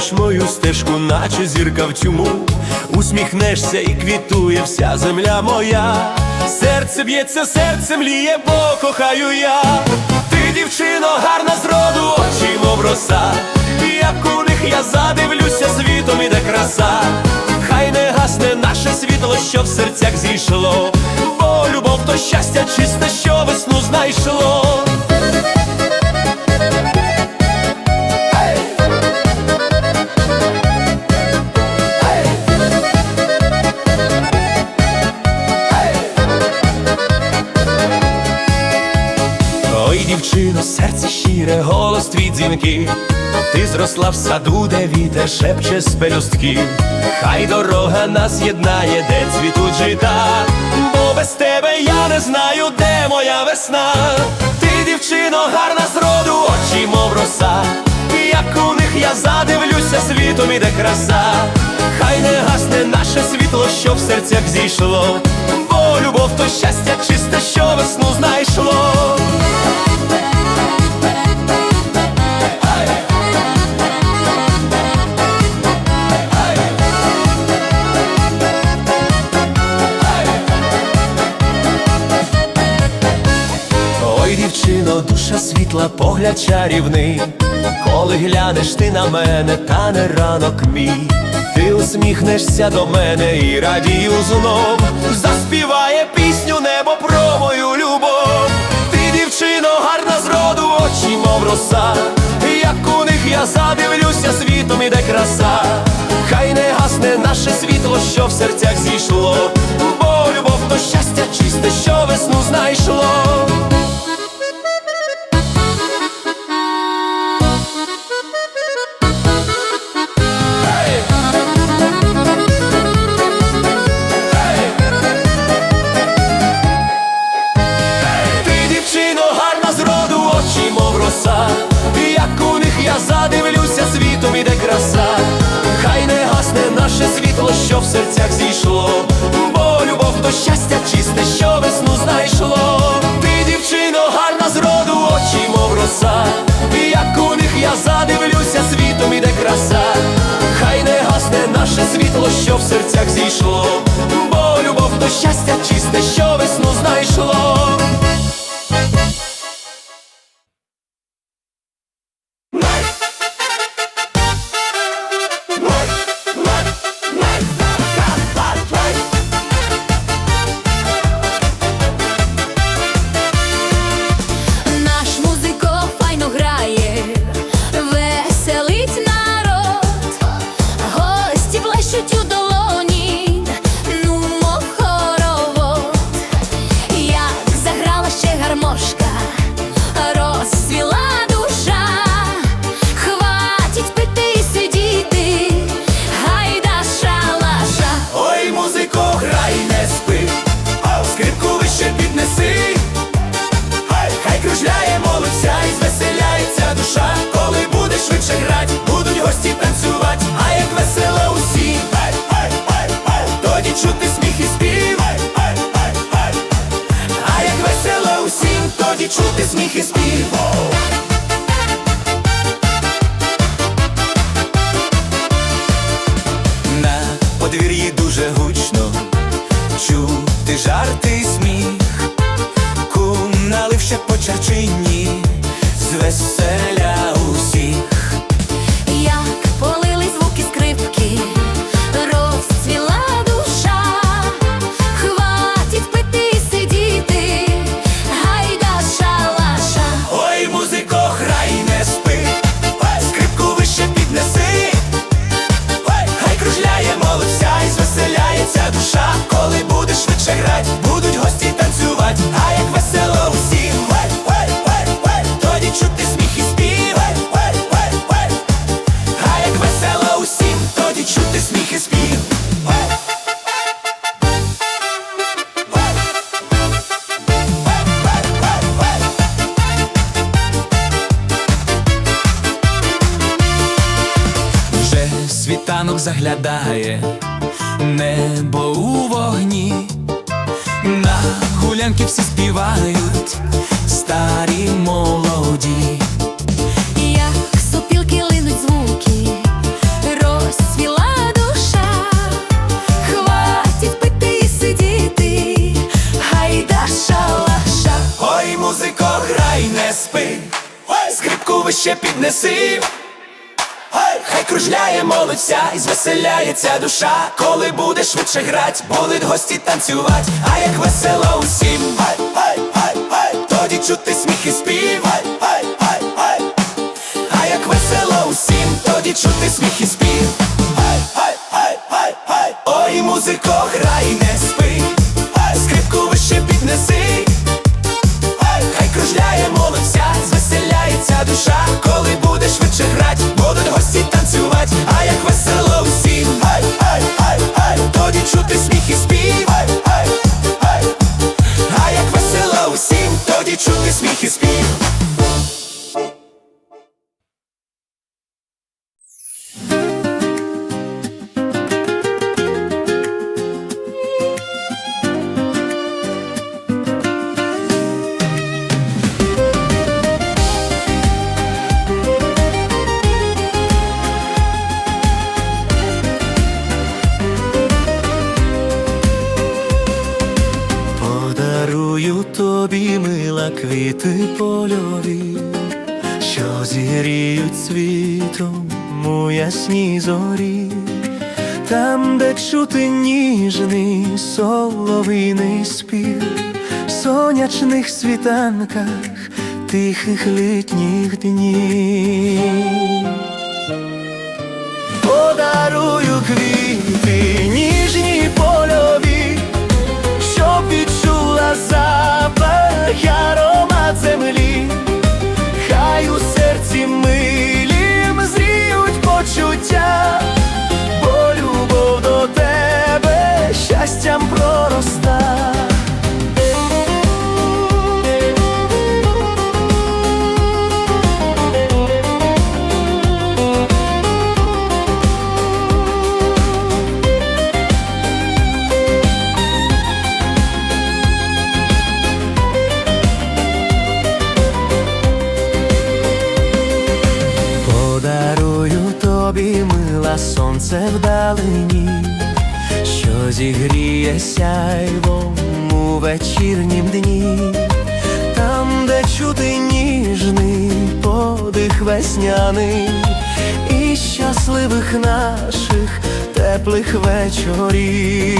Освіщаєш мою стежку, наче зірка в тьму. Усміхнешся і квітує вся земля моя. Серце б'ється, серце мліє, бо кохаю я. Ти, дівчино, гарна зроду, очі, мов роса. Як у них я задивлюся, світом іде краса. Хай не гасне наше світло, що в серцях зійшло. Бо любов то щастя чисте, що весну знайшло. Дівчино, серце щире, голос твій дзвінкий. Ти зросла в саду, де вітер шепче з пелюстків Хай дорога нас єднає, де цвітуть жита. Бо без тебе я не знаю, де моя весна. Ти, дівчино, гарна зроду, очі, мов роса. Як у них я задивлюся, світом іде краса. Хай не гасне наше світло, що в серцях зійшло. Бо любов то щастя чисте, що весну знайшло Ой, дівчино, душа світла, погляд чарівний, коли глянеш ти на мене, та не ранок мій, ти усміхнешся до мене і радію знов, заспіває пісню небо про мою любов. Ти, дівчино, гарна зроду, очі, мов роса, як у них я задивлюся, світом іде краса, хай не гасне наше світло, що в серцях зійшло, бо любов то щастя чисте, що весну знайшло. Краса, хай не гасне наше світло, що в серцях зійшло, бо любов то щастя чисте, що весну знайшло. Ти, дівчино, гарна зроду, очі, мов роса, І як у них я задивлюся, світом іде краса, хай не гасне наше світло, що в серцях зійшло, бо любов то щастя чисте, що весну знайшло. Чути сміх і спів. На подвір'ї дуже гучно чути жарти піднеси. Хай кружляє молодця і звеселяється душа, коли буде швидше грать, будуть гості танцювать, а як весело усім, тоді чути сміх і спів, а як весело усім, тоді чути сміх і спів, ой, музико, грай, не спи, звеселяється душа, коли буде швидше грать, будуть гості танцювать, а як весело тихих літніх днів. Подарую квіти ніжні польові, щоб відчула запах аромат землі, хай у серці милім зріють почуття, бо любов до тебе щастям пророста. Сонце що зігріє сяйвом у вечірнім дні, там, де чути ніжний подих весняний і щасливих наших теплих вечорів.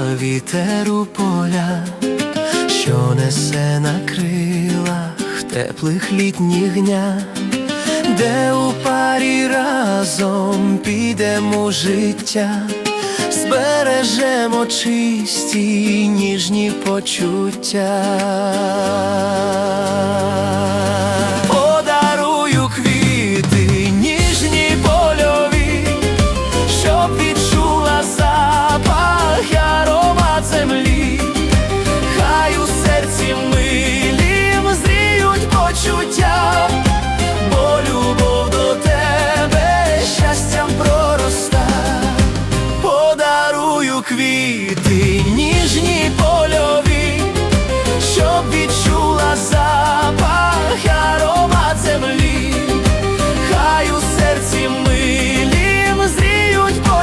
Вітер у поля, що несе на крилах теплих літніх дня, де у парі разом підемо життя, збережемо чисті ніжні почуття.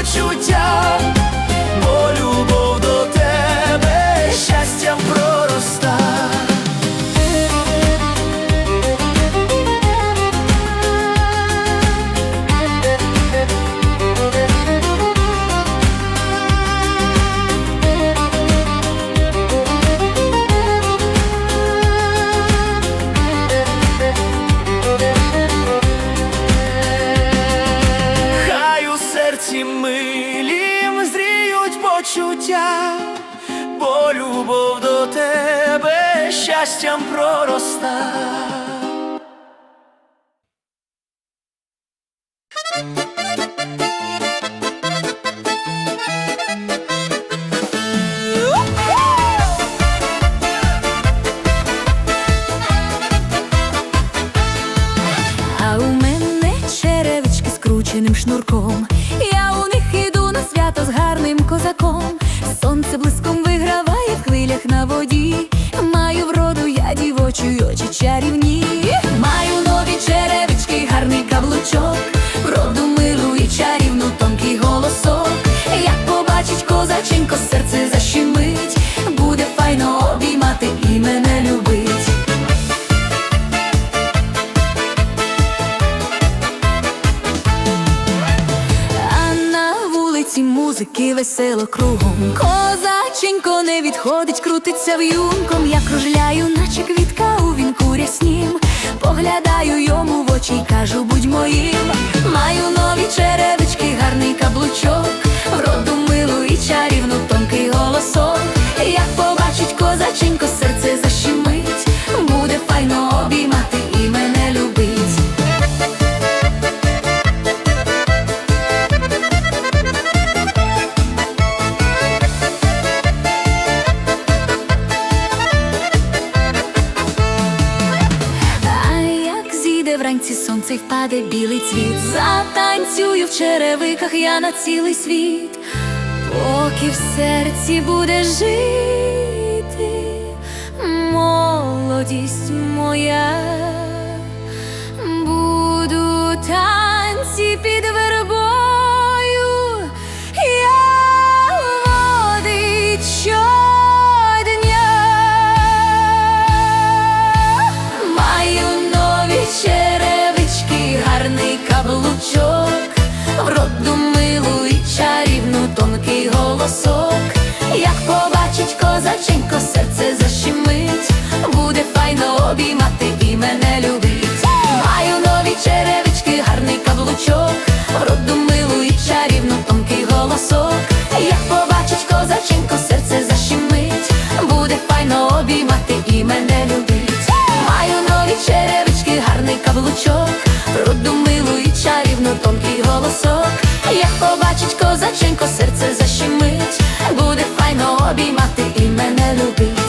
Зріють почуття, козаком, я у них іду на свято з гарним козаком, сонце блиском виграває в хвилях на воді, маю вроду, я дівочі очі чарівні, маю нові черевички, гарний каблучок. Кругом. Козаченько не відходить, крутиться в'юнком. Я кружляю, наче квітка у вінку ряснім. Поглядаю йому в очі й кажу, будь моїм. Маю нові черевички, гарний каблучок, черевиках я на цілий світ, поки в серці буде жити молодість моя, буду танці під тонкий голосок. Як побачить козаченько, серце защемить, буде файно обіймати і мене любить. Маю нові черевички, гарний каблучок, вроду милу і чарівну тонкий голосок. Як побачить козаченько, серце защемить, буде файно обіймати і мене любить. Маю нові черевички, гарний каблучок, роду милу і чарівну тонкий голосок. Як побачить козаченько, серце защемить, буде файно обіймати і мене любить.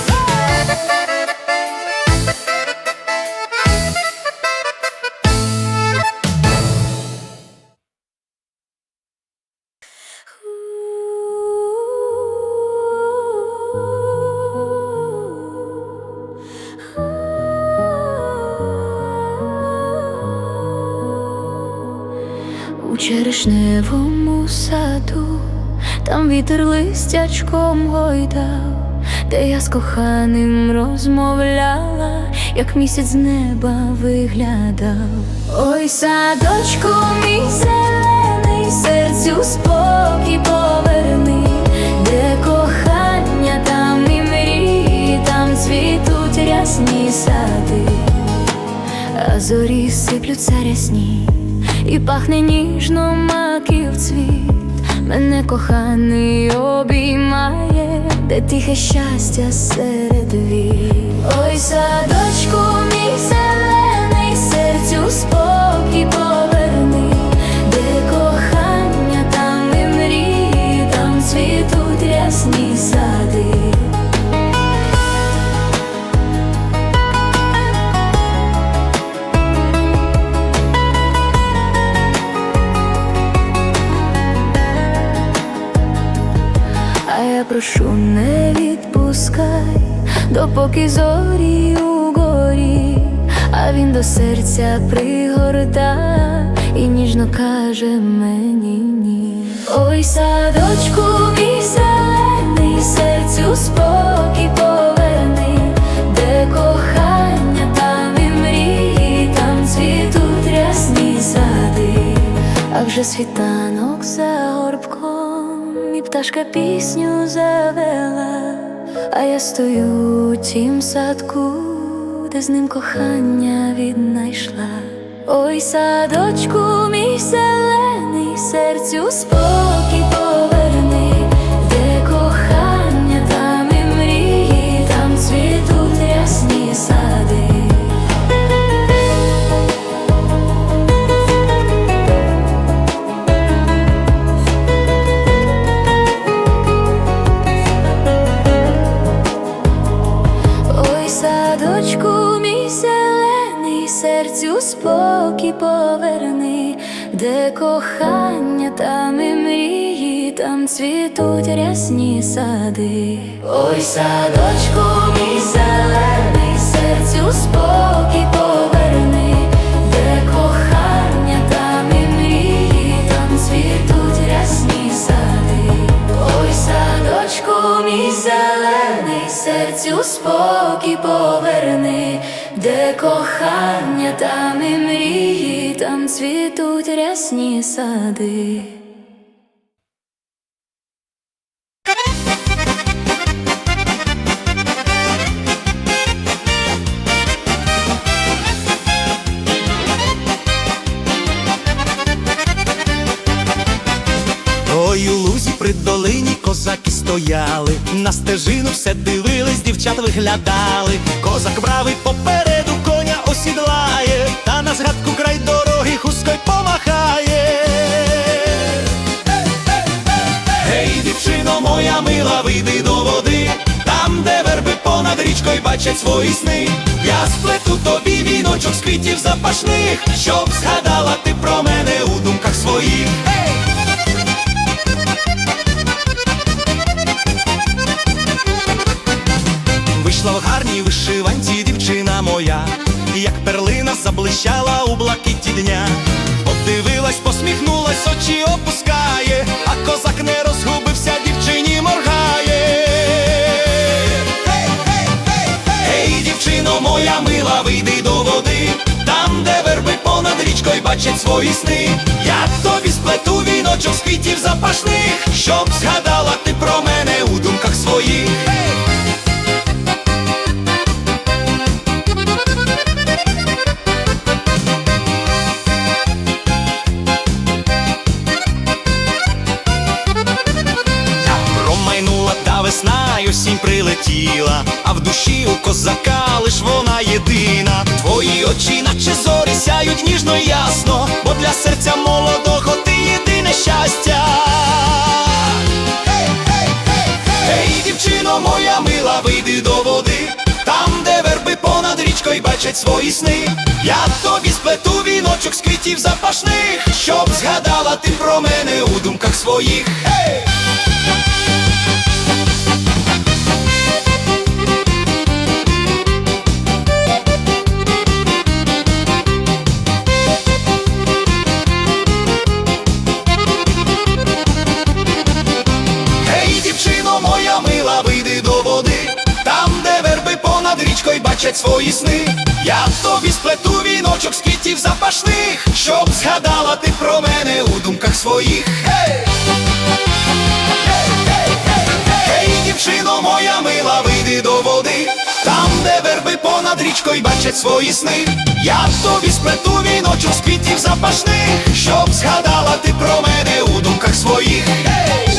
У черешневому саду, там вітер листячком гойдав, де я з коханим розмовляла, як місяць з неба виглядав. Ой, садочку, мій зелений, серцю спокій поверни, де кохання, там і мрії, там цвітуть рясні сади а зорі сиплються рясні, і пахне ніжно маків цвіт. Мене коханий обіймає, де тихе щастя серед вій. Ой, садочку, мій зелений, Прошу, не відпускай, допоки зорі угорі, а він до серця пригорта і ніжно каже мені ні. Ой, садочку, мій зелений, серцю спокій поверни, де кохання, там і мрії, там цвітуть рясні сади. А вже світанок за горбком, пташка пісню завела, а я стою у тім садку, де з ним кохання віднайшла. Ой, садочку, мій зелений, серцю спокій цвітуть рясні сади. Ой, садочку, мій зелений, серцю спокій поверни, де кохання, там і мрії, там цвітуть рясні сади. Ой, садочку, мій зелений, серцю спокій поверни, де кохання, там і мрії, там цвітуть рясні сади. Стояли, на стежину все дивились, дівчата виглядали. Козак бравий попереду коня осідлає, та на згадку край дороги хусткой помахає. Гей, дівчино моя мила, вийди до води, там, де верби понад річкою бачать свої сни. Я сплету тобі віночок з квітів запашних, щоб згадала ти про мене у думках своїх. У блакиті дня. Подивилась, посміхнулась, очі опускає, а козак не розгубився, дівчині моргає. Гей, гей, гей, гей, Ей, дівчино моя мила, вийди до води, там, де верби понад річкою бачать свої сни. Я тобі сплету віночок з квітів запашних, щоб згадала річкою свої сни. Я тобі сплету віночок з квітів запашних, щоб згадала ти про мене у думках своїх. Моя мила, вийди до води, там, де верби понад річкою бачать свої сни. Я тобі сплету віночок з квітів запашних, щоб згадала ти про мене у думках своїх. Гей! Дівчино моя мила, вийди до води, там, де верби понад річкою бачать свої сни. Я тобі сплету віночок з квітів запашних, щоб згадала ти про мене у думках своїх. Гей!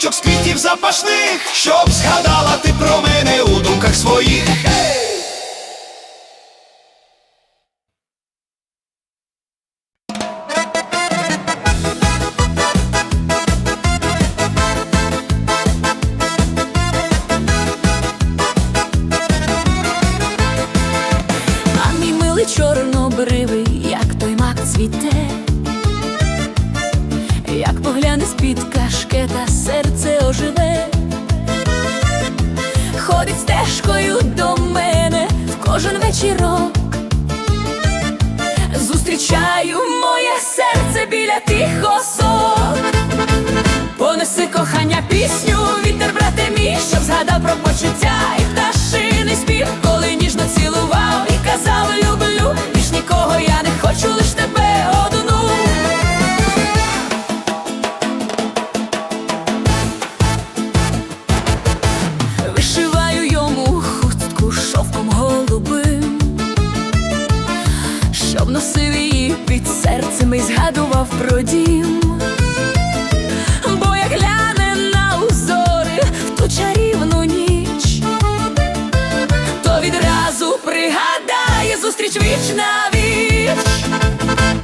Віночок з квітів запашних, щоб згадала ти про мене у думках своїх. Носив її під серцем і згадував про дім. Бо як гляне на узори в ту чарівну ніч, то відразу пригадає зустріч віч на віч.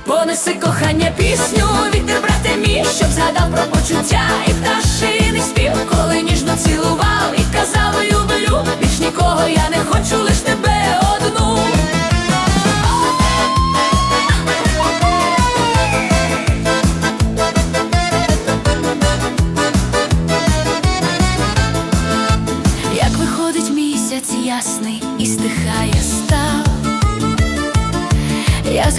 Понеси кохання пісню, вітер, брате мій, щоб згадав про почуття і пташиний спів, коли ніжно цілував і казав люблю, більш нікого я не хочу, лиш тебе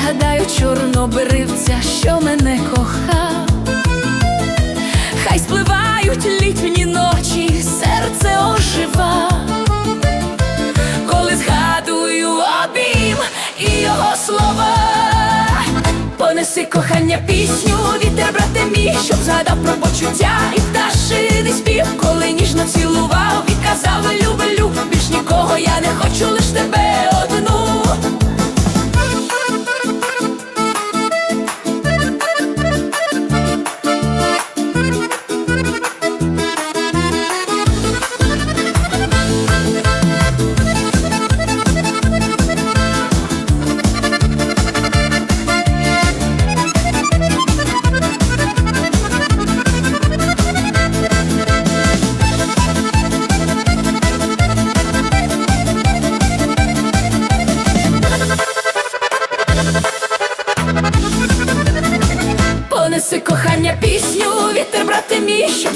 згадаю чорнобривця, що мене кохав. Хай спливають літні ночі, серце ожива. Коли згадую обійм і його слова, понеси кохання пісню, вітер, брате мій, щоб згадав про почуття і пташиний спів, коли ніжно цілував і люблю, більш нікого я не хочу, лиш тебе одну.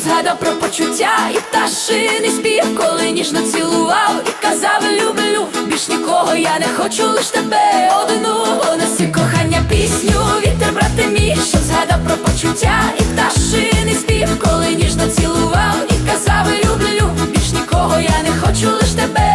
Згадав про почуття і пташини спів, коли ніжно цілував і казав люблю. Більш нікого я не хочу, лиш тебе одну. Понеси кохання пісню, вітер, брати мій, що згадав про почуття і пташини спів, коли ніжно цілував і казав люблю. Більш нікого я не хочу, лиш тебе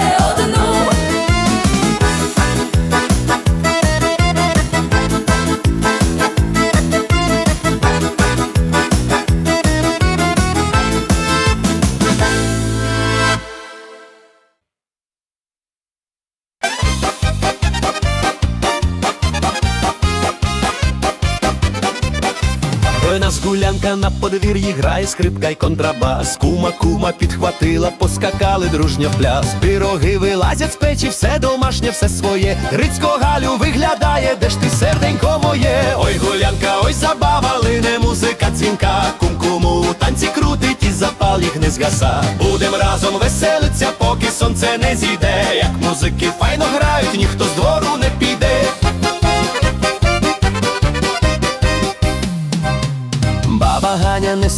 на подвір'ї грає скрипка й контрабас. Кума, кума підхватила, поскакали дружньо в пляс. Пироги вилазять з печі, все домашнє, все своє. Грицько Галю виглядає, де ж ти серденько моє. Ой, гулянка, ой, забава, лине музика дзвінка. Кум-куму, танці крутить і запал їх не згаса. Будем разом веселиться, поки сонце не зійде. Як музики файно грають, ніхто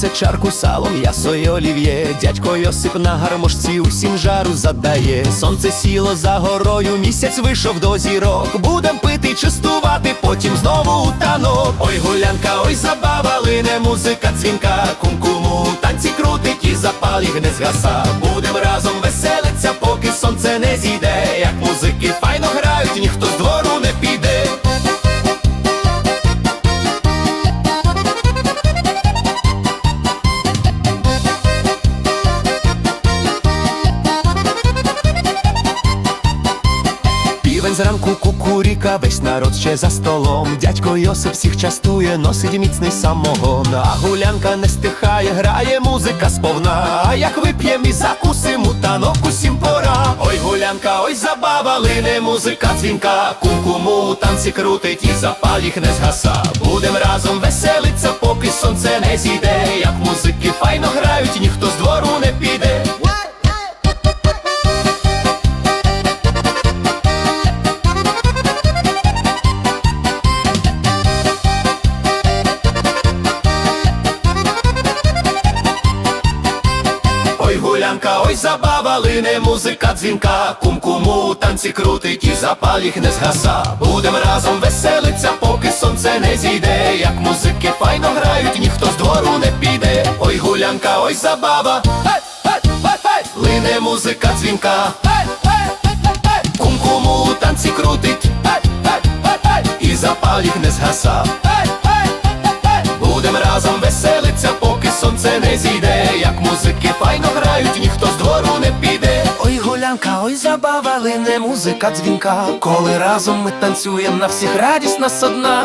Ганя чарку салом, ясо й олів'є. Дядько Йосип на гармошці усім жару задає. Сонце сіло за горою, місяць вийшов до зірок. Будем пити, частувати, потім знову у танок. Ой, гулянка, ой, забава, лине музика дзвінка. Кум-куму, танці крутить і запал їх не згаса. Будем разом веселиться, поки сонце не зійде. Як музики весь народ ще за столом. Дядько Йосип всіх частує, носить міцний самогон. А гулянка не стихає, грає музика сповна. А як вип'єм і закусим, у танок усім пора. Ой, гулянка, ой, забава, лине музика дзвінка. Кум-куму танці крутить і запал їх не згаса. Будем разом веселиться, поки сонце не зійде. Як музики файно грають, ніхто Ой, ой, забава, лине музика дзвінка, кум-куму танці крутить і запал їх не згаса. Будем разом веселиться, поки сонце не зійде. Як музики файно грають, ніхто з двору не піде. Ой, гулянка, ой, забава, лине музика дзвінка. Гей, гей, гей! Кум-куму танці крутить, і запал їх не згаса. Будем разом веселиться, поки сонце не зійде. Як музики файно ніхто з двору не піде. Ой, гулянка, ой, забава, лине музика дзвінка. Коли разом ми танцюємо, на всіх радість нас одна.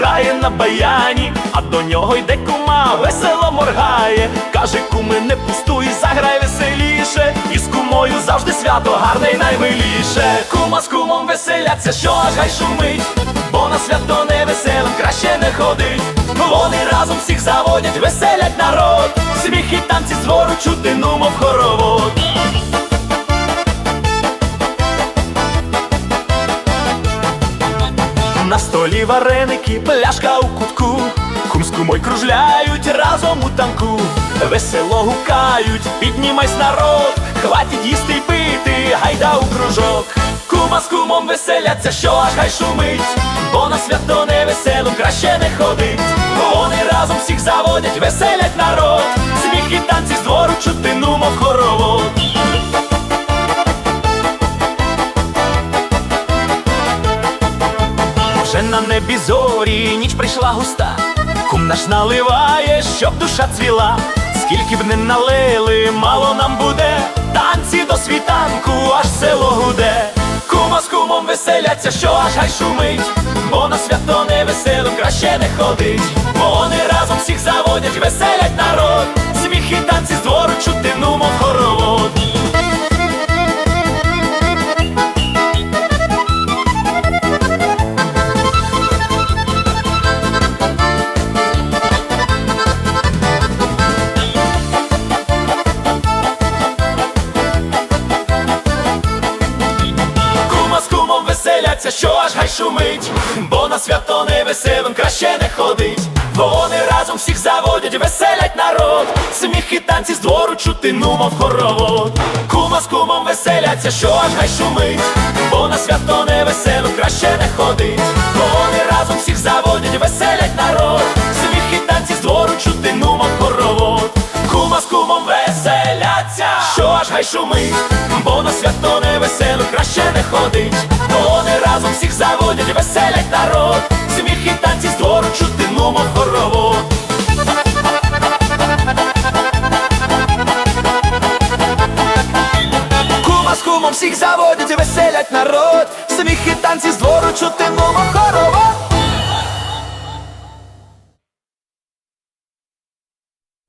Грає на баяні, а до нього йде кума, весело моргає. Каже, куми, не пустуй, заграй веселіше. І з кумою завжди свято гарне й наймиліше. Кума з кумом веселяться, що аж гай шумить, бо на свято не веселим краще не ходить. Вони разом всіх заводять, веселять народ. Сміх і танці з двору чути, ну мов хоровод. На столі вареники, пляшка у кутку, кум з кумой кружляють разом у танку, весело гукають, піднімайсь народ, хватить їсти й пити, гайда у кружок. Кума з кумом веселяться, що аж хай шумить, бо на свято не весело краще не ходить. Вони разом всіх заводять, веселять народ, густа, кум наш наливає, щоб душа цвіла. Скільки б не налили, мало нам буде, танці до світанку, аж село гуде. Кума з кумом веселяться, що аж хай шумить, бо на свято не весело, краще не ходить. Вони разом всіх заводять, веселять народ, сміх і танці з двору чути, ну мов хоровод. Веселяться, що аж гай шумить, бо на свято не веселим краще не ходить. Вони разом всіх заводять, веселять народ, сміх і танці з двору чути, ну мов хоровод. Кума з кумом веселяться, що аж гай шумить, бо на свято не веселим краще не ходить. Вони разом всіх заводять, веселять народ, сміх і танці з двору чути, ну мов хоровод. Аж шумить, бо на свято не весело, краще не ходить. Вони разом всіх заводять, веселять народ, сміх і танці з двору чути, ну мов хоровод. Кума з кумом всіх заводять веселять народ, сміх і танці з